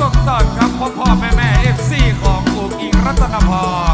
ส่งต่อนครับพ่อพ่อแม่แม่เอฟซีของอุกอิงรัตนพร